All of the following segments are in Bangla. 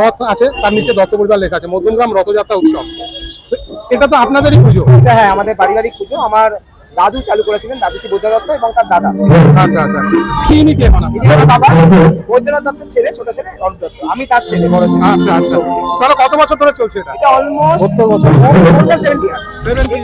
রথ আছে তার নিচে দত্ত পরিবার লেখা আছে মধ্যমগ্রাম রথযাত্রা উৎসব। এটা তো আপনাদেরই পুজো? এটা হ্যাঁ আমাদের পারিবারিক পুজো। আমার দাদু চালু করেছিলেন দাদু শ্রী বৈদ্য দত্ত এবং তার দাদা। আচ্ছা আচ্ছা কি ইনি কে আমার বাবা বৈদ্যনাথ দত্তের ছেলে ছোট ছেলে রণ দত্ত আমি তার ছেলে। বড় ছেলে আচ্ছা আচ্ছা। তাহলে কত বছর ধরে চলছে এটা? এটা অলমোস্ট সত্তর বছর। সেভেন্টি ইয়ার্স সেভেন্টি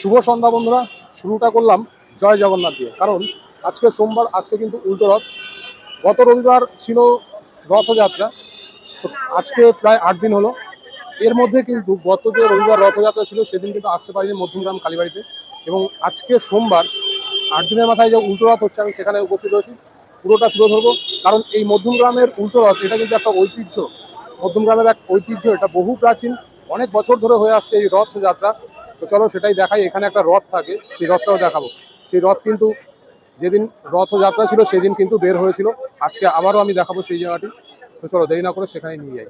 শুভ সন্ধ্যা বন্ধুরা, শুরুটা করলাম জয় জগন্নাথ দিয়ে। কারণ আজকে সোমবার, আজকে কিন্তু উল্টো রথ। গত রবিবার ছিল রথযাত্রা আজকে প্রায় আট দিন হলো। এর মধ্যে কিন্তু গত যে রবিবার রথযাত্রা ছিল, সেদিন কিন্তু আসতে পারিনি মধ্যমগ্রাম কালীবাড়িতে। এবং আজকে সোমবার, আট দিনের মাথায় যে উল্টো রথ হচ্ছে, আমি সেখানে উপস্থিত হয়েছি। পুরোটা তুলে ধরবো। কারণ এই মধ্যমগ্রামের উল্টো রথ, এটা কিন্তু একটা ঐতিহ্য। মধ্যমগ্রামের এক ঐতিহ্য, এটা বহু প্রাচীন, অনেক বছর ধরে হয়ে আসছে এই রথযাত্রা। তো চলো সেটাই দেখাই, এখানে একটা রথ থাকে, সেই রথটাও দেখাবো। সেই রথ কিন্তু যেদিন রথযাত্রা ছিল, সেদিন কিন্তু বের হয়েছিল। আজকে আবারও আমি দেখাবো সেই জায়গাটি। তো চলো দেরি না করে সেখানে নিয়ে যাই।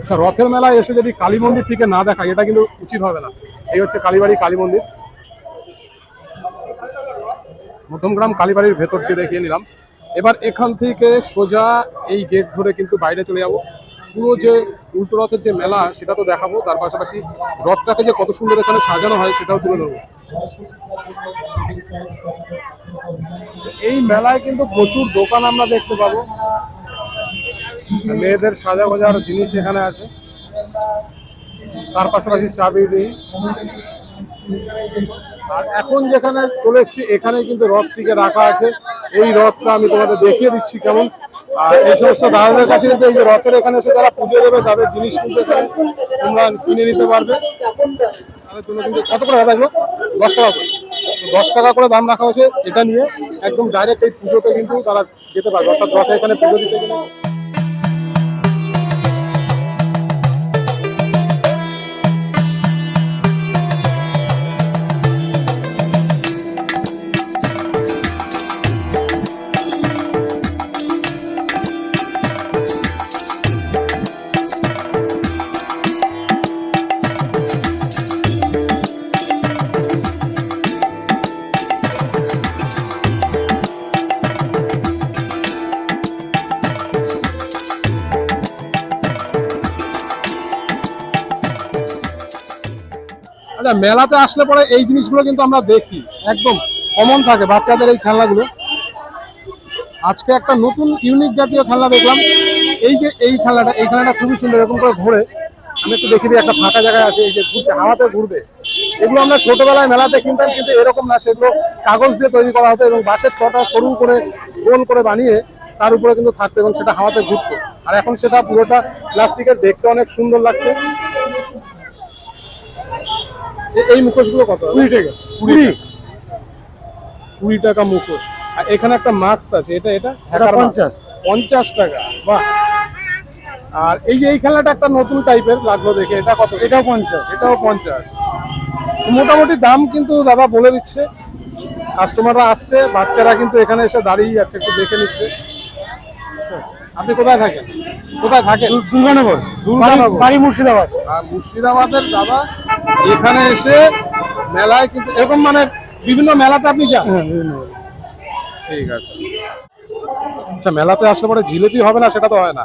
আচ্ছা রথের মেলায় এসে যদি কালী মন্দির থেকে না দেখায় এটা কিন্তু উচিত হবে না। এই হচ্ছে কালীবাড়ি কালী মন্দির। মধ্যমগ্রাম কালীবাড়ির ভেতর দিয়ে দেখিয়ে নিলাম। এবার এখান থেকে সোজা এই গেট ধরে কিন্তু বাইরে চলে যাব। পুরো যে উল্টো রথের যে মেলা, সেটা তো দেখাবো। তার পাশাপাশি রথটাকে যে কত সুন্দর এখানে সাজানো হয়, সেটাও তুলে ধরবো। এই মেলায় কিন্তু প্রচুর দোকান আমরা দেখতে পাবো। মেয়েদের সাজা গোজার জিনিস এখানে আছে। তার পাশাপাশি চাবি বিড়ি আর এখন যেখানে চলে এসেছি এখানে কিন্তু রথটিকে রাখা আছে। এই রথটা আমি তোমাদের দেখিয়ে দিচ্ছি কেমন। আর এই সমস্ত দাদাদের কাছে কিন্তু এই যে রথের এখানে এসে তারা পুজো দেবে, তাদের জিনিস কিন্তু এখানে তোমরা কিনে নিতে পারবে। তাদের জন্য কিন্তু কত করে দাদা দশ টাকা করে। দশ টাকা করে দাম রাখা হয়েছে এটা নিয়ে একদম ডাইরেক্ট এই পুজোতে কিন্তু তারা যেতে পারবে। অর্থাৎ রথে এখানে পুজো দিতে গেলে আচ্ছা মেলাতে আসলে পরে এই জিনিসগুলো কিন্তু আমরা দেখি। একদম কমন থাকে বাচ্চাদের এই খেলনাগুলো। আজকে একটা নতুন ইউনিক জাতীয় খেলনা দেখলাম। এই যে, এই খেলনাটা, এই খেলাটা খুবই সুন্দর, এরকম করে ঘুরে। আমি একটু দেখে দিই, একটা ফাঁকা জায়গায় আছে, এই যে ঘুরছে, হাওয়াতে ঘুরবে। এগুলো আমরা ছোটবেলায় মেলাতে কিনতাম, কিন্তু এরকম না, সেগুলো কাগজ দিয়ে তৈরি করা হতো এবং বাঁশের ছটা সরু করে গোল করে বানিয়ে তার উপরে কিন্তু থাকতো এবং সেটা হাওয়াতে ঘুরতো। আর এখন সেটা পুরোটা প্লাস্টিকের, দেখতে অনেক সুন্দর লাগছে। এই মুখোশগুলো কত? কুড়ি টাকা। কুড়ি কুড়ি? টাকা। মুখোশ। আর এখানে একটা মাস্ক আছে এটা এটা? পঞ্চাশ। পঞ্চাশ টাকা বাহ। আর এই যে এই খেলাটা একটা নতুন টাইপের লাগল দেখে এটা কত? এটাও পঞ্চাশ। এটাও পঞ্চাশ। মোটামুটি দাম কিন্তু দাদা বলে দিচ্ছে। কাস্টমাররা আসছে বাচ্চারা কিন্তু এখানে এসে দাঁড়িয়ে যাচ্ছে একটু দেখে নিচ্ছে। আপনি কোথায় থাকেন? কোথায় থাকেন? দুর্গানগর। দুর্গানগর। বাড়ি মুর্শিদাবাদ। আর মুর্শিদাবাদের দাদা এখানে এসে মেলায় কিন্তু এরকম মানে বিভিন্ন মেলাতে আপনি যান? হ্যাঁ ঠিক আছে। আচ্ছা মেলাতে আসলে পরে জিলিপি হবে না সেটা তো হয় না।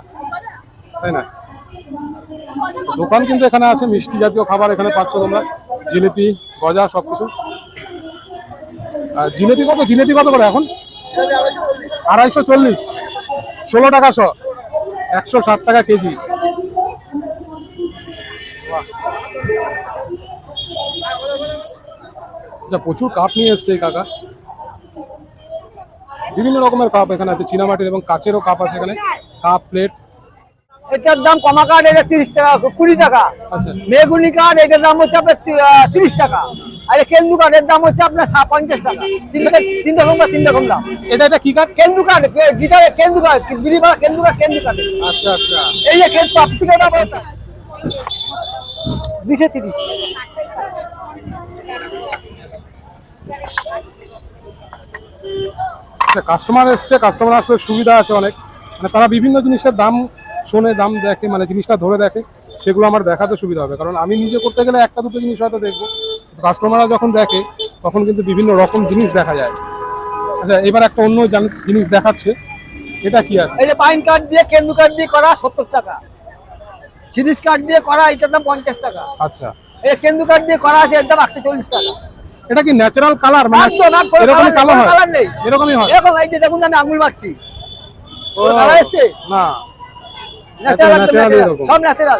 তাই না? দোকান কিন্তু এখানে আছে মিষ্টি জাতীয় খাবার এখানে পাচ্ছ তোমরা। জিলিপি গজা সবকিছু। আর জিলিপি কত? জিলিপি কত করে এখন? আড়াইশো চল্লিশ। ষোলো টাকা শ। একশো ষাট টাকা কেজি। আচ্ছা প্রচুর কাপ নিয়ে এসছে এই কাকা। বিভিন্ন রকমের কাপ এখানে আছে চীনামাটির এবং কাচেরও কাপ আছে এখানে। Cup plate. এটার দাম কমা কাঠ এটা তিরিশ টাকা কুড়ি টাকা। আচ্ছা। মেগুনি কাঠ এটার দাম হচ্ছে আপনার তিরিশ টাকা। আর কেন্দু কাঠের দাম হচ্ছে আপনার পঞ্চাশ টাকা। তিন রকম তিন রকম বা তিন রকম দাম। এটা এটা কি কাঠ? কেন্দু কাঠ গিটারে কেন্দু কাঠ বিড়ি বা কেন্দু কাঠ কেন্দু কাঠ আচ্ছা আচ্ছা। এই যে কেন্দু আপটিকে দাম দুশো তিরিশ। কাস্টমার এসছে কাস্টমার আসলে সুবিধা আছে অনেক। মানে তারা বিভিন্ন জিনিসের দাম শোনে দাম দেখে মানে জিনিসটা ধরে দেখে সেগুলো আমার দেখাতে সুবিধা হবে। কারণ আমি নিজে করতে গেলে একটা দুটো জিনিস হয়তো দেখব। কাস্টমাররা যখন দেখে তখন কিন্তু বিভিন্ন রকম জিনিস দেখা যায়। আচ্ছা এবার একটা অন্য জান- জিনিস দেখাচ্ছে। এটা কি আছে? যে পাইন কাঠ দিয়ে কেন্দু কাঠ দিয়ে করা সত্তর টাকা। সিরিজ কাঠ দিয়ে করা এটার দাম পঞ্চাশ টাকা। আচ্ছা। এই কেন্দু কাঠ দিয়ে করা আছে এর দাম একশো চল্লিশ টাকা। এটা কি ন্যাচারাল কালার মানে একদম, একদম, এরকমই কালো হয়? colour নেই। এরকমই হয়? এরকম এই যে দেখুন আমি আঙুল মারছি। ও, কালার এসছে? না। ন্যাচারাল এরকম। সব ন্যাচারাল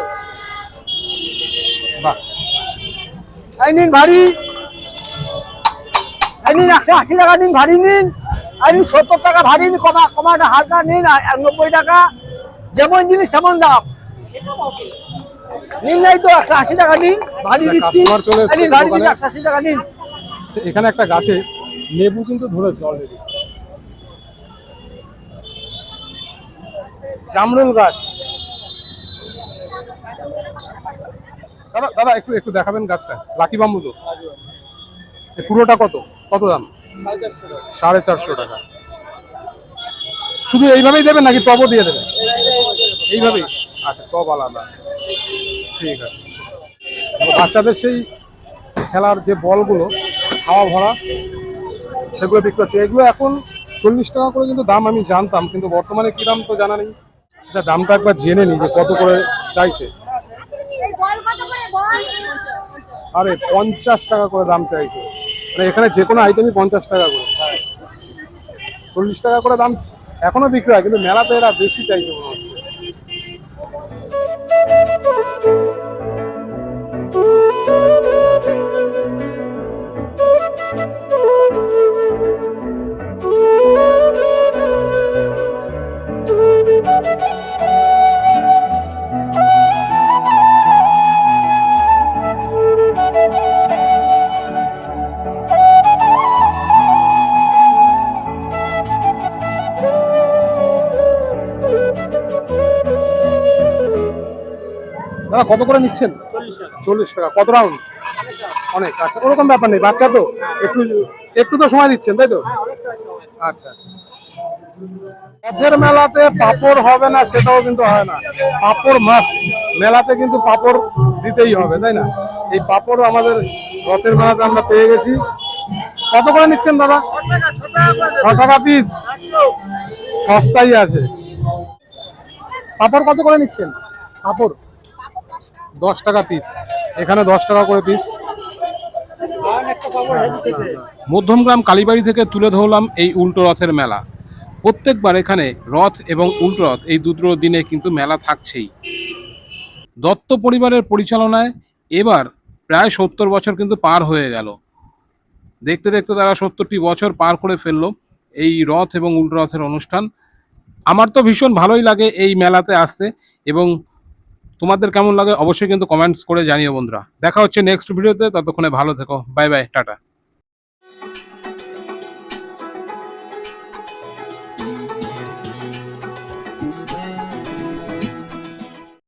এই নিন ভারী। এই নিন একশো আশি টাকা নিন ভারী নিন। এই নিন সত্তর টাকা ভারী নিন কমা কমাটা হালকা নিন আর নব্বই টাকা। যেমন জিনিস তেমন দাম। নিন নাই তো একশো আশি টাকা নিন ভারী দিচ্ছি ভারী দিন একশো আশি টাকা নিন। এখানে একটা গাছে লেবু কিন্তু ধরেছে অলরেডি জামরুল গাছ। দাদা দাদা, একটু একটু দেখাবেন গাছটা। লাকি বাম্বু তো পুরোটা কত? কত দাম? সাড়ে চারশো টাকা। শুধু এইভাবেই দেবেন নাকি টবও দিয়ে দেবেন? এইভাবেই? আচ্ছা টব আলাদা। ঠিক আছে। বাচ্চাদের সেই খেলার যে বলগুলো, হাওয়া ভরা, সেগুলো বিক্রি হচ্ছে এগুলো এখন চল্লিশ টাকা করে কিন্তু দাম আমি জানতাম, কিন্তু বর্তমানে কি দাম তো জানা নেই। আচ্ছা দামটা একবার জেনে নিই যে কত করে চাইছে এই বল কত করে বল আরে, পঞ্চাশ টাকা করে দাম চাইছে। মানে এখানে যে কোনো আইটেমই পঞ্চাশ টাকা করে। চল্লিশ টাকা করে দাম এখনও বিক্রি হয়, কিন্তু মেলাতে এরা বেশি চাইছে দাদা কত করে নিচ্ছেন? চল্লিশ টাকা। কত রাউন্ড? অনেক। আচ্ছা ওরকম ব্যাপার নেই। বাচ্চা তো একটু একটু তো সময় দিচ্ছেন, তাই তো? আচ্ছা আচ্ছা। মেলাতে পাপড় হবে না, সেটাও কিন্তু হয় না। পাপড় মাস্ট মেলাতে কিন্তু পাপড় দিতেই হবে, তাই না? এই পাপড় আমাদের রথের মেলাতে আমরা পেয়ে গেছি। কত করে নিচ্ছেন, দাদা? ছ টাকা পিস সস্তাই আছে। পাপড় কত করে নিচ্ছেন? পাপড়? দশ টাকা পিস এখানে দশ টাকা করে পিস মধ্যমগ্রাম কালীবাড়ি থেকে তুলে ধরলাম এই উল্টো রথের মেলা। প্রত্যেকবার এখানে রথ এবং উল্টো রথ, এই দুটো দিনে কিন্তু মেলা থাকছেই। দত্ত পরিবারের পরিচালনায় এবার প্রায় সত্তর বছর কিন্তু পার হয়ে গেল। দেখতে দেখতে তারা সত্তরটি বছর পার করে ফেলল এই রথ এবং উল্টো রথের অনুষ্ঠান। আমার তো ভীষণ ভালোই লাগে এই মেলাতে আসতে এবং তোমাদের কেমন লাগে অবশ্যই কিন্তু কমেন্টস করে জানিও বন্ধুরা। দেখা হচ্ছে নেক্সট ভিডিওতে ততক্ষণে ভালো থেকো। Bye bye tata.